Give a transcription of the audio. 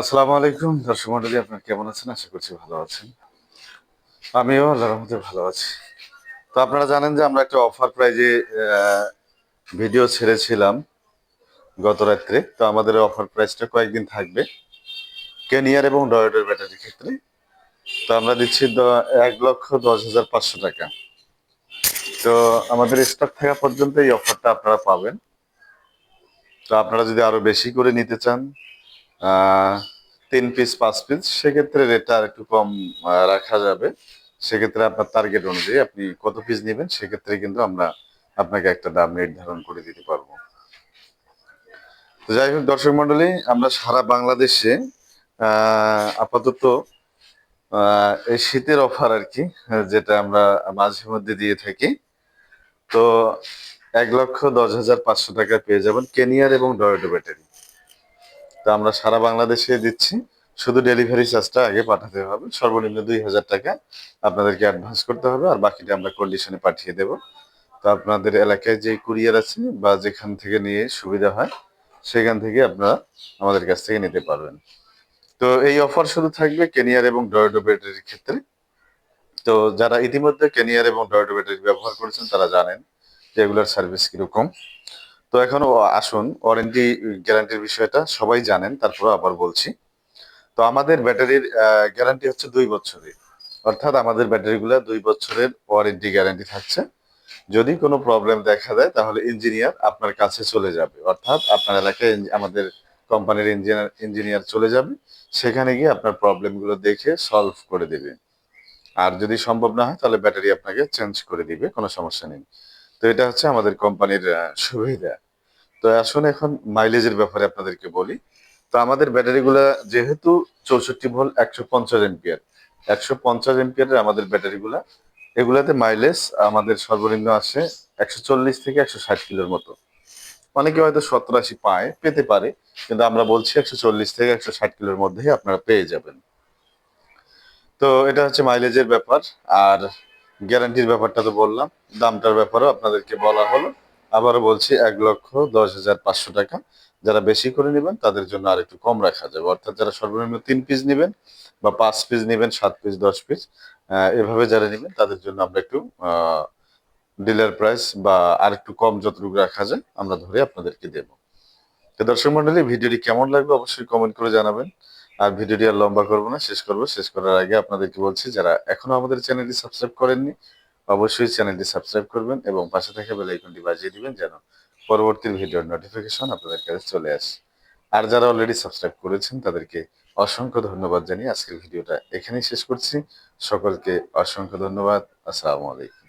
আসসালামু আলাইকুম, দর্শক মন্ডলী, আপনার কেমন আছেন? আশা করছি ভালো আছেন। আমিও আল্লাহর রহমতে ভালো আছি। তো আপনারা জানেন যে আমরা একটা অফার প্রাইজে ভিডিও ছেড়েছিলাম গত রাত্রে। তো আমাদের অফার প্রাইসটা কয়েকদিন থাকবে, কেনিয়ার এবং ডয়েডের ব্যাটারির ক্ষেত্রে। তো আমরা দিচ্ছি এক লক্ষ দশ হাজার পাঁচশো টাকা। তো আমাদের স্টক থাকা পর্যন্ত এই অফারটা আপনারা পাবেন। তো আপনারা যদি আরও বেশি করে নিতে চান তিন পিস পাঁচ পিস সেক্ষেত্রে রেটটা আর একটু কম রাখা যাবে। সেক্ষেত্রে আপনার টার্গেট অনুযায়ী আপনি কত পিস নেবেন, সেক্ষেত্রে কিন্তু আমরা আপনাকে একটা দাম নির্ধারণ করে দিতে পারব। তো যাই হোক, দর্শক মন্ডলী আমরা সারা বাংলাদেশে আপাতত এই শীতের অফার আর কি, যেটা আমরা মাঝে মধ্যে দিয়ে থাকি। তো এক লক্ষ দশ হাজার পাঁচশো টাকা পেয়ে যাবেন কেনিয়ার এবং ডয়েটো ব্যাটারি। তো আমরা সারা বাংলাদেশে দিচ্ছি। শুধু ডেলিভারি চার্জটা আগে পাঠাতে হবে। সর্বনিম্ন দুই হাজার টাকা আপনাদেরকে অ্যাডভান্স করতে হবে আর বাকিটা আমরা কন্ডিশনে পাঠিয়ে দেব। তো আপনাদের এলাকায় যে কুরিয়ার আছে বা যেখান থেকে নিয়ে সুবিধা হয়, সেখান থেকে আপনারা আমাদের কাছ থেকে নিতে পারবেন। তো এই অফার শুধু থাকবে কেনিয়ার এবং ডয়েডো ব্যাটারির ক্ষেত্রে। তো যারা ইতিমধ্যে কেনিয়ার এবং ডয়েডো ব্যাটারি ব্যবহার করেছেন, তারা জানেন যে এগুলোর সার্ভিস কীরকম। তো এখন আসুন ওয়ারেন্টি গ্যারান্টির বিষয়টা সবাই জানেন তারপরে আবার বলছি। তো আমাদের ব্যাটারির গ্যারান্টি হচ্ছে দুই বছরের। অর্থাৎ আমাদের ব্যাটারিগুলো দুই বছরের ওয়ারেন্টি গ্যারান্টি থাকছে। যদি কোনো প্রবলেম দেখা দেয়, তাহলে ইঞ্জিনিয়ার আপনার কাছে চলে যাবে। অর্থাৎ আপনার এলাকায় আমাদের কোম্পানির ইঞ্জিনিয়ার ইঞ্জিনিয়ার চলে যাবে। সেখানে গিয়ে আপনার প্রবলেমগুলো দেখে সলভ করে দেবে। আর যদি সম্ভব না হয়, তাহলে ব্যাটারি আপনাকে চেঞ্জ করে দিবে, কোনো সমস্যা নেই। তো এটা হচ্ছে আমাদের কোম্পানির সুবিধা। তো আসুন এখন মাইলেজের ব্যাপারে আপনাদেরকে বলি। তো আমাদের ব্যাটারিগুলা যেহেতু চৌষট্টি ভোল্ট, একশো পঞ্চাশ এম্পিয়ার একশো পঞ্চাশ এম্পিয়ারের আমাদের ব্যাটারিগুলা। এগুলাতে মাইলেজ আমাদের সর্বনিম্ন আসে একশো চল্লিশ থেকে একশো ষাট কিলোর মতো। অনেকে হয়তো সত্তর আশি পায়, পেতে পারে, কিন্তু আমরা বলছি একশো চল্লিশ থেকে একশো ষাট কিলোর মধ্যেই আপনারা পেয়ে যাবেন। তো এটা হচ্ছে মাইলেজের ব্যাপার, আর গ্যারান্টির ব্যাপারটা তো বললাম। দামটার ব্যাপারেও আপনাদেরকে বলা হলো। আবারও বলছি, এক লক্ষ দশ হাজার পাঁচশো টাকা। যারা বেশি করে নেবেন, তাদের জন্য আর একটু কম রাখা যাবে। অর্থাৎ যারা সর্বনিম্ন তিন পিস নেবেন বা পাঁচ পিস নেবেন, সাত পিস দশ পিস এভাবে যারা নেবেন, তাদের জন্য আমরা একটু ডিলার প্রাইস বা আর একটু কম যতটুকু রাখা যায়, আমরা ধরে আপনাদেরকে দেব। তো দর্শক মন্ডলী, ভিডিওটি কেমন লাগবে অবশ্যই কমেন্ট করে জানাবেন। আর ভিডিওটি আর লম্বা করব না, শেষ করব। শেষ করার আগে আপনাদেরকে বলছি, যারা এখনও আমাদের চ্যানেলটি সাবস্ক্রাইব করেননি অবশ্যই চ্যানেলটি সাবস্ক্রাইব করবেন এবং পাশে থাকা বেল আইকনটি বাজিয়ে দিবেন যেন পরবর্তী ভিডিওর নোটিফিকেশন আপনাদের কাছে চলে আসে। আর যারা অলরেডি সাবস্ক্রাইব করেছেন, তাদেরকে অসংখ্য ধন্যবাদ জানিয়ে আজকের ভিডিওটা এখানেই শেষ করছি। সকলকে অসংখ্য ধন্যবাদ। আসসালামু আলাইকুম।